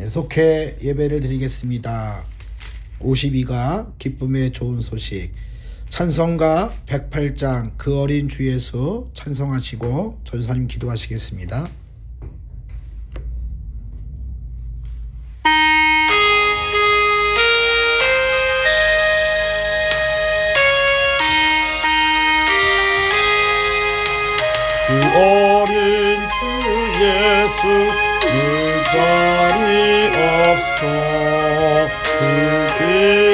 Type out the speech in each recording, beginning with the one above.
예, 속해 예배를 드리겠습니다. 52가 기쁨의 좋은 소식 찬성가 108장 그 어린 주 예수 찬성하시고 전사님 기도하시겠습니다. 그 어린 주 예수 물 자리 없어. 그귀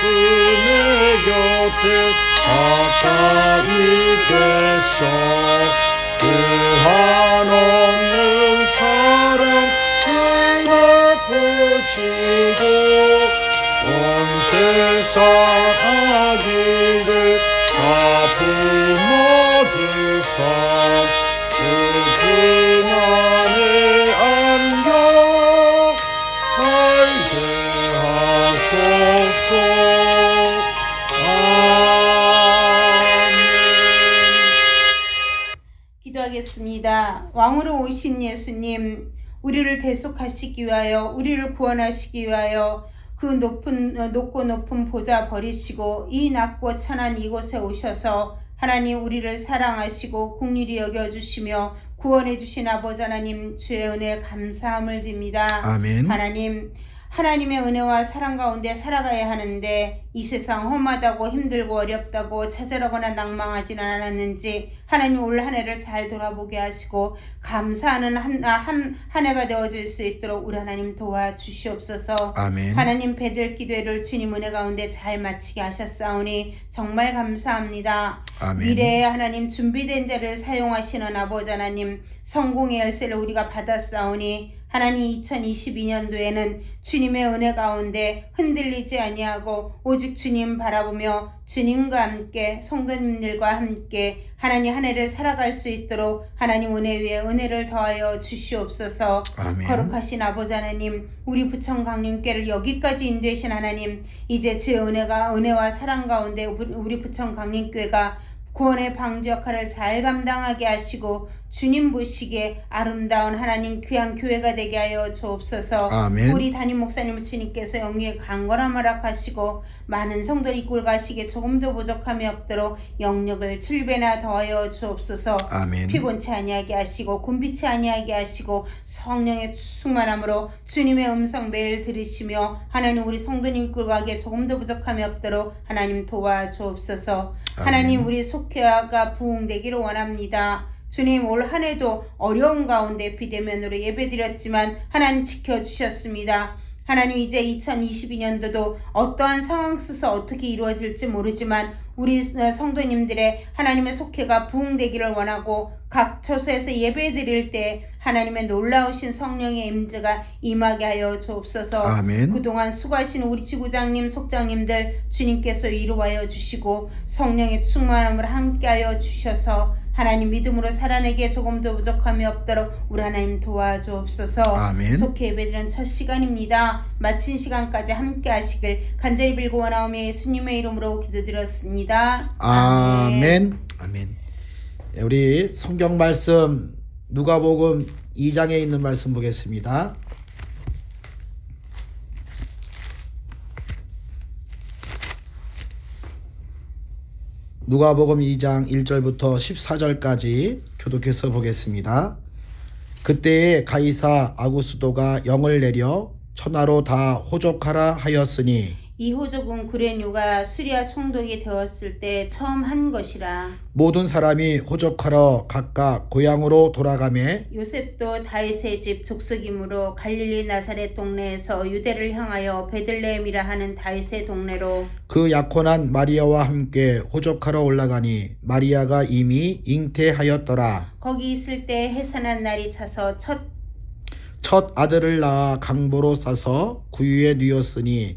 예수 내 곁에 가까이 계셔. 그 한없는 사랑 그가 보시고 온 세상 아기들 다 품어주사. 주 왕으로 오신 예수님, 우리를 대속하시기 위하여, 우리를 구원하시기 위하여 그 높은 어, 높고 높은 보좌 버리시고 이 낮고 천한 이곳에 오셔서 하나님 우리를 사랑하시고 국률이 여겨 주시며 구원해 주신 아버지 하나님 주의 은혜 감사함을 드립니다. 아멘. 하나님 하나님의 은혜와 사랑 가운데 살아가야 하는데 이 세상 험하다고 힘들고 어렵다고 좌절하거나 낭망하지는 않았는지 하나님 올 한 해를 잘 돌아보게 하시고 감사하는 한, 한, 한 해가 되어질 수 있도록 우리 하나님 도와주시옵소서 아멘. 하나님 배들 기도회를 주님 은혜 가운데 잘 마치게 하셨사오니 정말 감사합니다. 아멘. 미래에 하나님 준비된 자를 사용하시는 아버지 하나님 성공의 열쇠를 우리가 받았사오니 하나님 2022년도에는 주님의 은혜 가운데 흔들리지 아니하고 오직 주님 바라보며 주님과 함께 성도님들과 함께 하나님 한 해를 살아갈 수 있도록 하나님 은혜 위에 은혜를 더하여 주시옵소서. 아멘. 거룩하신 아버지 하나님, 우리 부천 강림교를 여기까지 인도하신 하나님, 이제 제 은혜가 은혜와 사랑 가운데 우리 부천 강림교회가 구원의 방주 역할을 잘 감당하게 하시고 주님 보시기에 아름다운 하나님 귀한 교회가 되게 하여 주옵소서. 아멘. 우리 담임 목사님 주님께서 영리에 강건함 허락하시고 많은 성도를 이끌 가시기에 조금도 부족함이 없도록 영역을 칠배나 더하여 주옵소서. 아멘. 피곤치 아니하게 하시고 곤비치 아니하게 하시고 성령의 충만함으로 주님의 음성 매일 들으시며 하나님 우리 성도님 끌가기에 조금도 부족함이 없도록 하나님 도와 주옵소서. 하나님 우리 속회가 부흥되기를 원합니다. 주님 올 한 해도 어려운 가운데 비대면으로 예배드렸지만 하나님 지켜주셨습니다. 하나님 이제 2022년도도 어떠한 상황 속에서 어떻게 이루어질지 모르지만 우리 성도님들의 하나님의 속회가 부흥되기를 원하고 각 처소에서 예배 드릴 때 하나님의 놀라우신 성령의 임재가 임하게 하여 주옵소서. 아멘. 그동안 수고하신 우리 지구장님, 속장님들 주님께서 위로하여 주시고 성령의 충만함을 함께하여 주셔서 하나님 믿음으로 살아내기에 조금도 부족함이 없도록 우리 하나님 도와주옵소서. 아멘. 속해 예배드리는 첫 시간입니다. 마친 시간까지 함께 하시길 간절히 빌고 원하오며 예수님의 이름으로 기도드렸습니다. 아멘. 아멘. 예, 우리 성경 말씀 누가복음 2장에 있는 말씀 보겠습니다. 누가복음 2장 1절부터 14절까지 교독해서 보겠습니다. 그때에 가이사 아구스도가 영을 내려 천하로 다 호족하라 하였으니 이 호적은 구레뉴가 수리아 총독이 되었을 때 처음 한 것이라 모든 사람이 호적하러 각각 고향으로 돌아가매 요셉도 다윗의 집 족속이므로 갈릴리 나사렛 동네에서 유대를 향하여 베들레헴이라 하는 다윗의 동네로 그 약혼한 마리아와 함께 호적하러 올라가니 마리아가 이미 잉태하였더라. 거기 있을 때 해산한 날이 차서 첫 첫 아들을 낳아 강보로 싸서 구유에 뉘었으니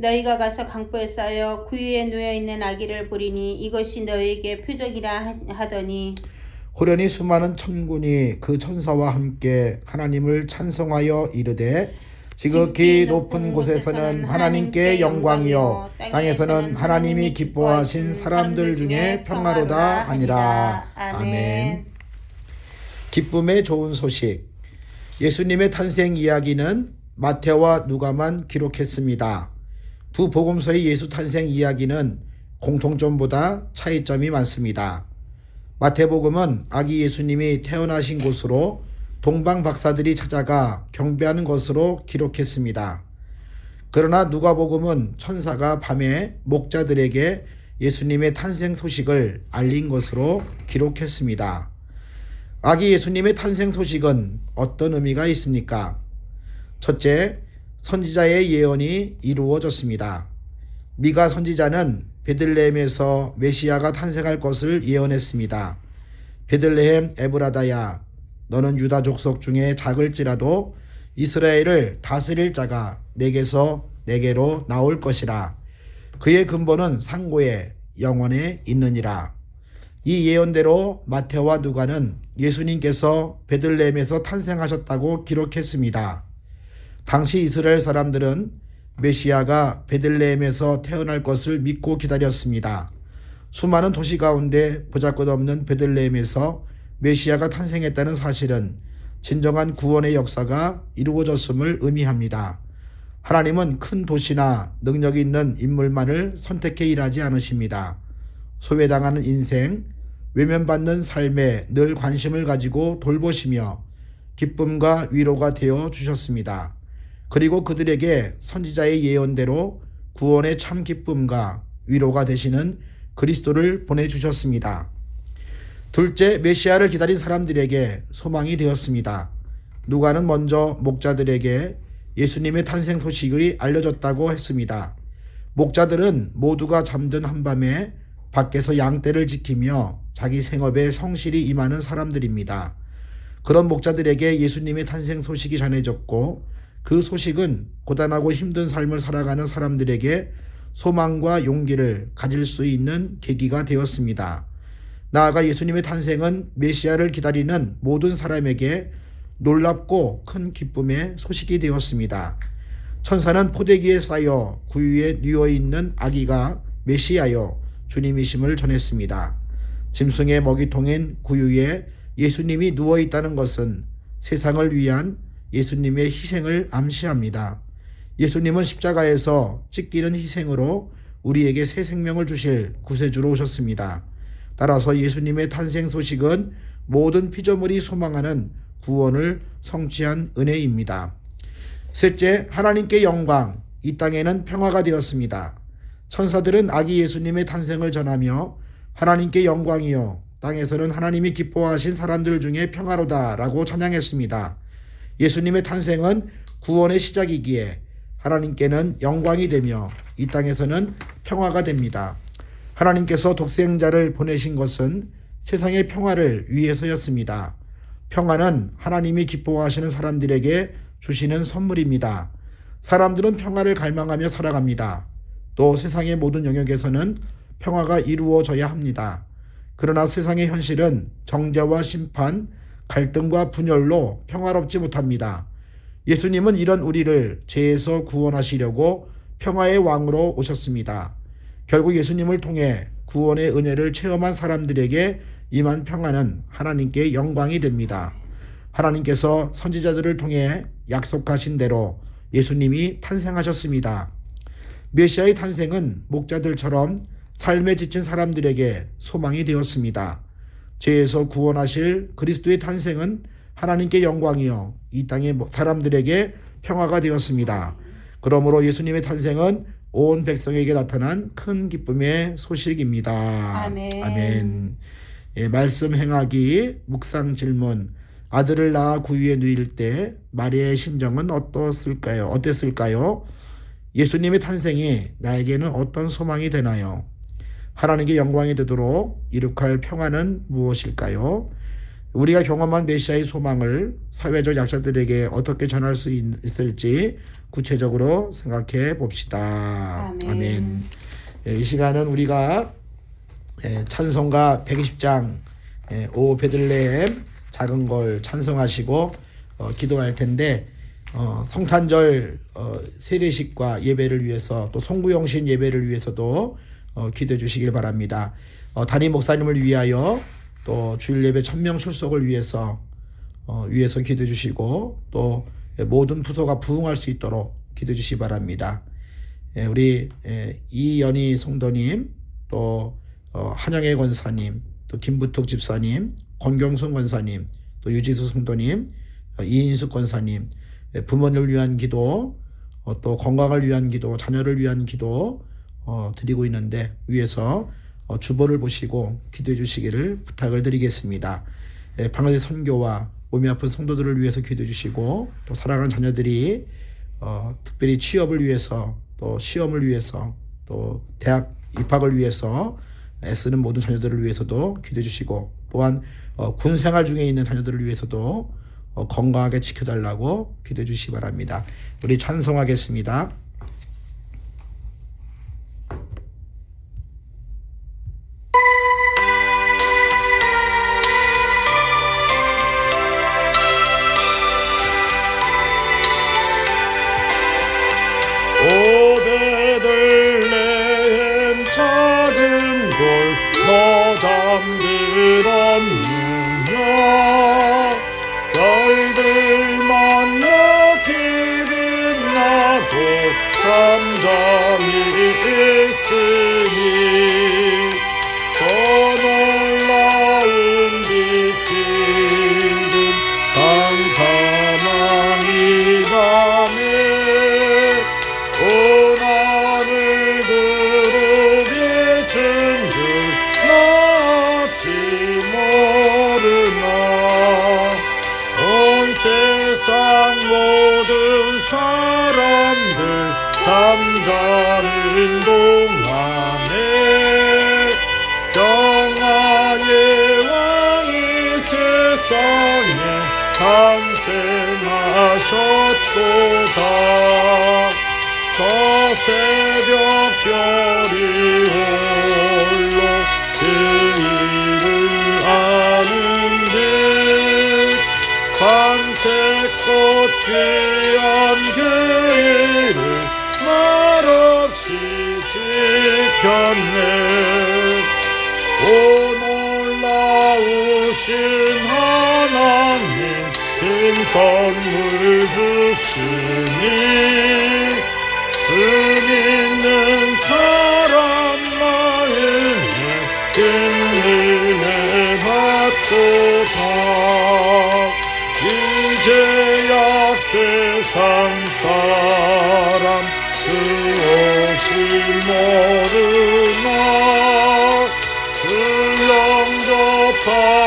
너희가 가서 강보에 쌓여 구유에 누워 있는 아기를 보리니 이것이 너희에게 표적이라 하- 하더니 호련히 수많은 천군이 그 천사와 함께 하나님을 찬송하여 이르되 지극히 높은 곳에서는 하나님께 영광이요. 땅에서는 하나님이 기뻐하신 사람들 중에 평화로다 하니라. 아멘. 기쁨의 좋은 소식. 예수님의 탄생 이야기는 마태와 누가만 기록했습니다. 두 복음서의 예수 탄생 이야기는 공통점보다 차이점이 많습니다. 마태복음은 아기 예수님이 태어나신 곳으로 동방 박사들이 찾아가 경배하는 것으로 기록했습니다. 그러나 누가복음은 천사가 밤에 목자들에게 예수님의 탄생 소식을 알린 것으로 기록했습니다. 아기 예수님의 탄생 소식은 어떤 의미가 있습니까? 첫째, 선지자의 예언이 이루어졌습니다. 미가 선지자는 베들레헴에서 메시아가 탄생할 것을 예언했습니다. 베들레헴 에브라다야 너는 유다 족속 중에 작을지라도 이스라엘을 다스릴 자가 내게서 내게로 나올 것이라 그의 근본은 상고에 영원에 있느니라 이 예언대로 마태와 누가는 예수님께서 베들레헴에서 탄생하셨다고 기록했습니다. 당시 이스라엘 사람들은 메시아가 베들레헴에서 태어날 것을 믿고 기다렸습니다. 수많은 도시 가운데 보잘것없는 베들레헴에서 메시아가 탄생했다는 사실은 진정한 구원의 역사가 이루어졌음을 의미합니다. 하나님은 큰 도시나 능력 있는 인물만을 선택해 일하지 않으십니다. 소외당하는 인생, 외면받는 삶에 늘 관심을 가지고 돌보시며 기쁨과 위로가 되어 주셨습니다. 그리고 그들에게 선지자의 예언대로 구원의 참 기쁨과 위로가 되시는 그리스도를 보내주셨습니다. 둘째, 메시아를 기다린 사람들에게 소망이 되었습니다. 누가는 먼저 목자들에게 예수님의 탄생 소식이 알려졌다고 했습니다. 목자들은 모두가 잠든 한밤에 밖에서 양떼를 지키며 자기 생업에 성실히 임하는 사람들입니다. 그런 목자들에게 예수님의 탄생 소식이 전해졌고 그 소식은 고단하고 힘든 삶을 살아가는 사람들에게 소망과 용기를 가질 수 있는 계기가 되었습니다. 나아가 예수님의 탄생은 메시아를 기다리는 모든 사람에게 놀랍고 큰 기쁨의 소식이 되었습니다. 천사는 포대기에 쌓여 구유에 뉘어 있는 아기가 메시아여 주님이심을 전했습니다. 짐승의 먹이통인 구유에 예수님이 누워 있다는 것은 세상을 위한 예수님의 희생을 암시합니다. 예수님은 십자가에서 찢기는 희생으로 우리에게 새 생명을 주실 구세주로 오셨습니다. 따라서 예수님의 탄생 소식은 모든 피조물이 소망하는 구원을 성취한 은혜입니다. 셋째, 하나님께 영광, 이 땅에는 평화가 되었습니다. 천사들은 아기 예수님의 탄생을 전하며 하나님께 영광이요, 땅에서는 하나님이 기뻐하신 사람들 중에 평화로다라고 찬양했습니다. 예수님의 탄생은 구원의 시작이기에 하나님께는 영광이 되며 이 땅에서는 평화가 됩니다. 하나님께서 독생자를 보내신 것은 세상의 평화를 위해서였습니다. 평화는 하나님이 기뻐하시는 사람들에게 주시는 선물입니다. 사람들은 평화를 갈망하며 살아갑니다. 또 세상의 모든 영역에서는 평화가 이루어져야 합니다. 그러나 세상의 현실은 정죄와 심판, 갈등과 분열로 평화롭지 못합니다. 예수님은 이런 우리를 죄에서 구원하시려고 평화의 왕으로 오셨습니다. 결국 예수님을 통해 구원의 은혜를 체험한 사람들에게 임한 평안은 하나님께 영광이 됩니다. 하나님께서 선지자들을 통해 약속하신 대로 예수님이 탄생하셨습니다. 메시아의 탄생은 목자들처럼 삶에 지친 사람들에게 소망이 되었습니다. 죄에서 구원하실 그리스도의 탄생은 하나님께 영광이요 이 땅의 사람들에게 평화가 되었습니다. 그러므로 예수님의 탄생은 온 백성에게 나타난 큰 기쁨의 소식입니다. 아멘. 아멘. 예, 말씀 행하기 묵상 질문 아들을 낳아 구유에 누일 때 마리아의 심정은 어떻을까요? 어땠을까요? 예수님의 탄생이 나에게는 어떤 소망이 되나요? 하나님께 영광이 되도록 이룩할 평안은 무엇일까요? 우리가 경험한 메시아의 소망을 사회적 약자들에게 어떻게 전할 수 있- 있을지 구체적으로 생각해 봅시다. 아멘. 예, 이 시간은 우리가 예, 찬송가 120장 예, 오 베들레헴 작은 걸 찬송하시고 어, 기도할 텐데 어, 성탄절 어, 세례식과 예배를 위해서 또 송구영신 예배를 위해서도 어, 기도해 주시길 바랍니다. 어, 담임 목사님을 위하여 또 주일 예배 천명 출석을 위해서 어, 위해서 기도해 주시고 또 모든 부서가 부흥할 수 있도록 기도해 주시기 바랍니다. 예, 우리 예, 이연희 성도님 또 어, 한영애 권사님 또 김부톡 집사님 권경순 권사님 또 유지수 성도님 어, 이인숙 권사님 예, 부모님을 위한 기도 어, 또 건강을 위한 기도 자녀를 위한 기도 어, 드리고 있는데 위에서 어, 주보를 보시고 기도해 주시기를 부탁을 드리겠습니다. 예, 방아쇠 선교와 몸이 아픈 성도들을 위해서 기도해 주시고 또 사랑하는 자녀들이 어, 특별히 취업을 위해서 또 시험을 위해서 또 대학 입학을 위해서 애쓰는 모든 자녀들을 위해서도 기도해 주시고 또한 어, 군 생활 중에 있는 자녀들을 위해서도 어, 건강하게 지켜달라고 기도해 주시기 바랍니다. 우리 찬송하겠습니다. 너 잠들었느 잠자는 동안에 평화의 왕이 세상에 탄생하셨도다. 저 새벽 별 선물 주시니 주 믿는 사람 마음에 큰 은혜 받도다 이제야 세상 사람 주 오실 모르나. 주 영접하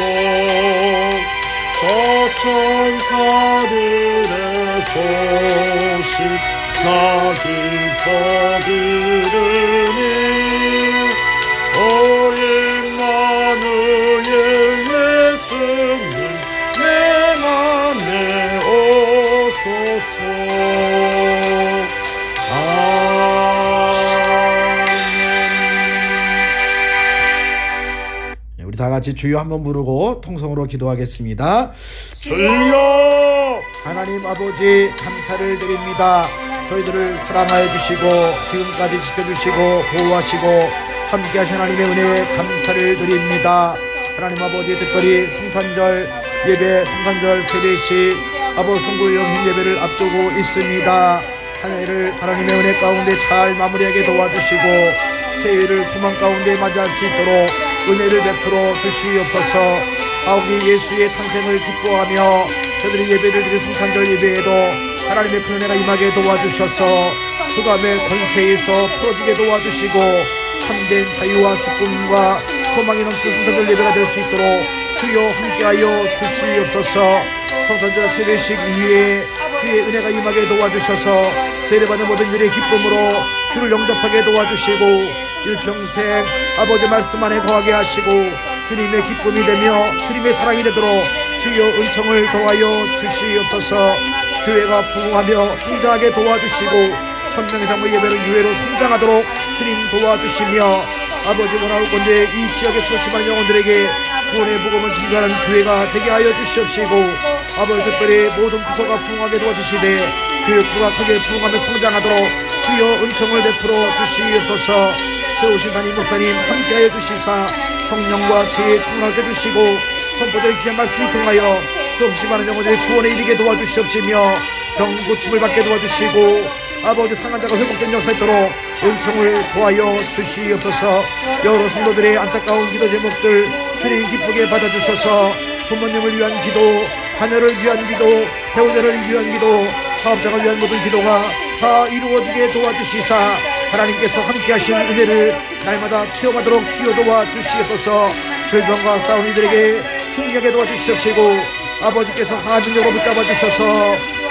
하 같이 주여 한번 부르고 통성으로 기도하겠습니다. 주여 하나님 아버지 감사를 드립니다. 저희들을 사랑하여 주시고 지금까지 지켜주시고 보호하시고 함께하신 하나님의 은혜에 감사를 드립니다. 하나님 아버지 특별히 성탄절 예배 성탄절 세례식 아버지 송구영 행 예배를 앞두고 있습니다. 한 해를 하나님의 은혜 가운데 잘 마무리하게 도와주시고 새해를 소망 가운데 맞이할 수 있도록 은혜를 베풀어 주시옵소서. 아우기 예수의 탄생을 기뻐하며 저들이 예배를 드린 성탄절 예배에도 하나님의 큰 은혜가 임하게 도와주셔서 흑암의 권세에서 풀어지게 도와주시고 참된 자유와 기쁨과 소망이 넘치는 성탄절 예배가 될 수 있도록 주여 함께하여 주시옵소서. 성탄절 세례식 이후에 주의 은혜가 임하게 도와주셔서 세례받는 모든 일의 기쁨으로 주를 영접하게 도와주시고 일평생 아버지 말씀 안에 거하게 하시고 주님의 기쁨이 되며 주님의 사랑이 되도록 주여 은총을 더하여 주시옵소서. 교회가 부흥하며 성장하게 도와주시고 천명의 장모 예배를 교회로 성장하도록 주님 도와주시며 아버지 원하옵건대 이 수없이 많은 영혼들에게 구원의 복음을 증거하는 교회가 되게 하여 주시옵시고 아버지 특별히 모든 부서가 부흥하게 도와주시되 교육부가 크게 부흥하며 성장하도록 주여 은총을 베풀어 주시옵소서. 세우신 담임 목사님 함께하여 주시사 성령과 지혜에 충만하게 해주시고 선포들의 귀한 말씀을 통하여 수없이 많은 영혼들이 구원에 이르게 도와주시옵시며 병 고침을 받게 도와주시고 아버지 상한 자가 회복된 역사 있도록 은총을 도하여 주시옵소서. 여러 성도들의 안타까운 기도 제목들 주님 기쁘게 받아주셔서 부모님을 위한 기도 자녀를 위한 기도 배우자를 위한 기도 사업자를 위한 모든 기도가 다 이루어지게 도와주시사 하나님께서 함께하신 은혜를 날마다 체험하도록 주여 도와주시옵소서. 질병과 싸운 이들에게 승리하게 도와주시옵시고 아버지께서 강한 능력으로 붙잡아 주셔서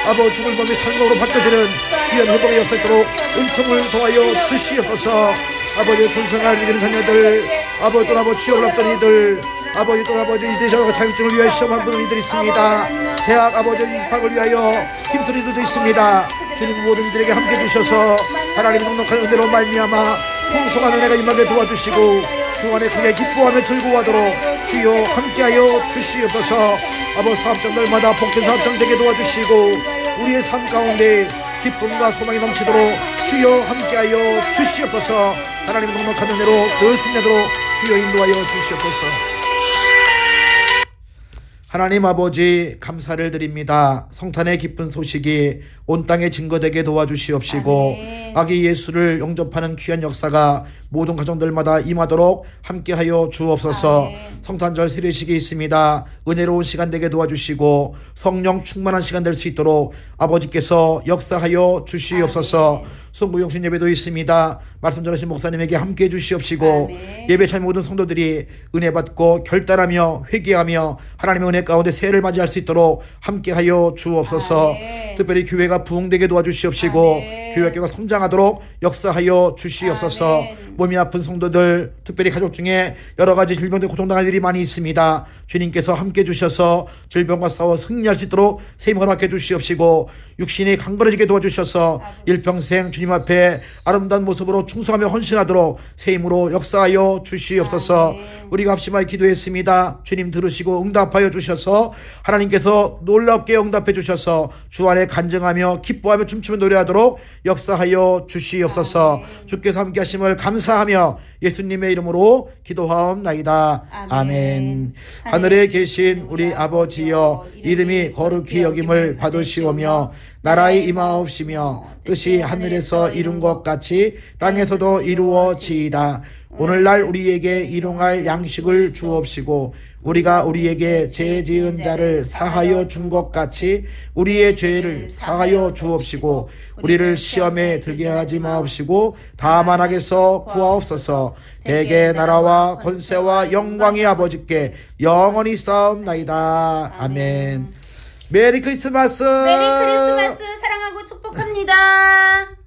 아버지 죽을 몸이 삶으로 바뀌어지는 귀한 회복의 역사도록 은총을 도하여 주시옵소서. 아버지 군생활 즐기는 자녀들 아버지 또 아버지 취업을 앞둔 이들 아버지 또 아버지 이대저 자격증을 위하여 시험한 분들 이들 있습니다. 대학 아버지 입학을 위하여 힘쓰는 이들도 있습니다. 주님 모든 이들에게 함께 주셔서 하나님의 넉넉한 은혜로 말미암아 풍성한 은혜가 임하게 도와주시고 주 안에 크게 기뻐하며 즐거워하도록 주여 함께하여 주시옵소서. 아버지 사업장들마다 복된 사업장 되게 도와주시고 우리의 삶 가운데 기쁨과 소망이 넘치도록 주여 함께하여 주시옵소서. 하나님의 넉넉한 은혜로 늘 승리하도록 주여 인도하여 주시옵소서 하나님 아버지 감사를 드립니다. 성탄의 기쁜 소식이 온 땅에 증거되게 도와주시옵시고 아멘. 아기 예수를 영접하는 귀한 역사가 모든 가정들마다 임하도록 함께하여 주옵소서. 아멘. 성탄절 세례식이 있습니다. 은혜로운 시간 되게 도와주시고 성령 충만한 시간 될 수 있도록 아버지께서 역사하여 주시옵소서. 송구 영신 예배도 있습니다. 말씀 전하신 목사님에게 함께 해 주시옵시고 아멘. 예배 참 모든 성도들이 은혜 받고 결단하며 회개하며 하나님의 은혜 가운데 새해를 맞이할 수 있도록 함께하여 주옵소서. 아멘. 특별히 교회가 부흥되게 도와주시옵시고 아멘. 교회 학교가 성장하도록 역사하여 주시옵소서. 아멘. 몸이 아픈 성도들, 특별히 가족 중에 여러 가지 질병 때 고통당할 일이 많이 있습니다. 주님께서 함께 주셔서 질병과 싸워 승리할 수 있도록 세임을 맡겨 주시옵시고 육신이 강건해지게 도와주셔서 일평생 주님 앞에 아름다운 모습으로 충성하며 헌신하도록 세임으로 역사하여 주시옵소서. 아멘. 우리가 합심하여 기도했습니다. 주님 들으시고 응답하여 주셔서 하나님께서 놀랍게 응답해 주셔서 주 안에 간증하며 기뻐하며 춤추며 노래하도록 역사하여 주시옵소서. 주께서 함께 하심을 감사하며 예수님의 이름으로 기도하옵나이다. 아멘. 아멘. 하늘에 계신 우리 아버지여 이름이 거룩히 여김을 받으시오며 나라의 임하옵시며 뜻이 하늘에서 이룬 것 같이 땅에서도 이루어지이다. 오늘날 우리에게 일용할 양식을 주옵시고 우리가 우리에게 죄 지은 자를 사하여 준 것 같이 우리의 죄를 사하여 주옵시고 우리를 시험에 들게 하지 마옵시고 다만 악에서 구하옵소서. 대개 나라와 권세와 영광의 아버지께 영원히 싸움나이다. 아멘. 메리 크리스마스. 메리 크리스마스 사랑하고 축복합니다.